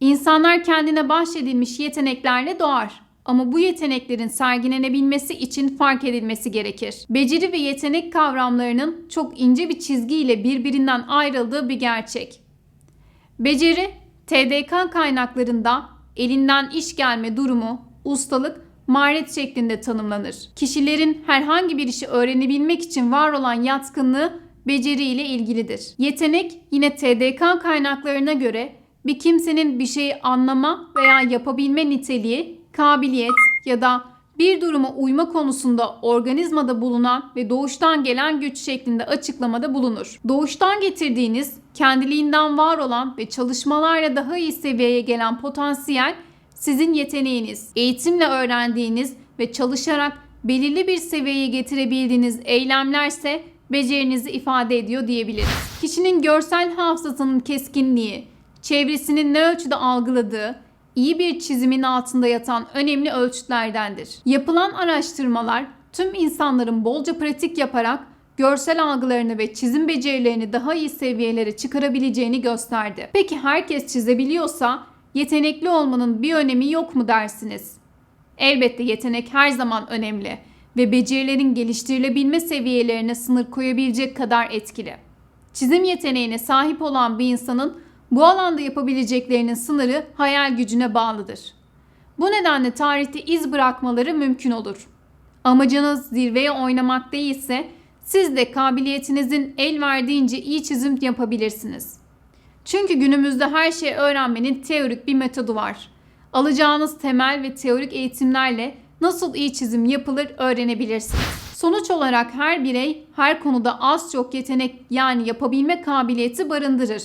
İnsanlar kendine bahşedilmiş yeteneklerle doğar. Ama bu yeteneklerin sergilenebilmesi için fark edilmesi gerekir. Beceri ve yetenek kavramlarının çok ince bir çizgiyle birbirinden ayrıldığı bir gerçek. Beceri, TDK kaynaklarında elinden iş gelme durumu, ustalık, maharet şeklinde tanımlanır. Kişilerin herhangi bir işi öğrenebilmek için var olan yatkınlığı beceri ile ilgilidir. Yetenek yine TDK kaynaklarına göre bir kimsenin bir şeyi anlama veya yapabilme niteliği, kabiliyet ya da bir duruma uyma konusunda organizmada bulunan ve doğuştan gelen güç şeklinde açıklamada bulunur. Doğuştan getirdiğiniz, kendiliğinden var olan ve çalışmalarla daha iyi seviyeye gelen potansiyel sizin yeteneğiniz. Eğitimle öğrendiğiniz ve çalışarak belirli bir seviyeye getirebildiğiniz eylemlerse becerinizi ifade ediyor diyebiliriz. Kişinin görsel hafızasının keskinliği, çevresinin ne ölçüde algıladığı, iyi bir çizimin altında yatan önemli ölçütlerdendir. Yapılan araştırmalar tüm insanların bolca pratik yaparak görsel algılarını ve çizim becerilerini daha iyi seviyelere çıkarabileceğini gösterdi. Peki herkes çizebiliyorsa yetenekli olmanın bir önemi yok mu dersiniz? Elbette yetenek her zaman önemli ve becerilerin geliştirilebilme seviyelerine sınır koyabilecek kadar etkili. Çizim yeteneğine sahip olan bir insanın bu alanda yapabileceklerinin sınırı hayal gücüne bağlıdır. Bu nedenle tarihte iz bırakmaları mümkün olur. Amacınız zirveye oynamak değilse siz de kabiliyetinizin el verdiğince iyi çizim yapabilirsiniz. Çünkü günümüzde her şeyi öğrenmenin teorik bir metodu var. Alacağınız temel ve teorik eğitimlerle nasıl iyi çizim yapılır öğrenebilirsiniz. Sonuç olarak her birey her konuda az çok yetenek yani yapabilme kabiliyeti barındırır.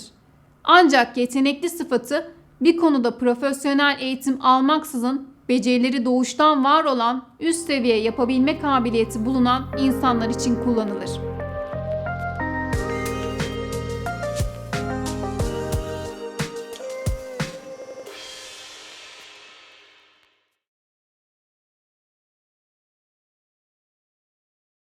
Ancak yetenekli sıfatı bir konuda profesyonel eğitim almaksızın becerileri doğuştan var olan üst seviye yapabilme kabiliyeti bulunan insanlar için kullanılır.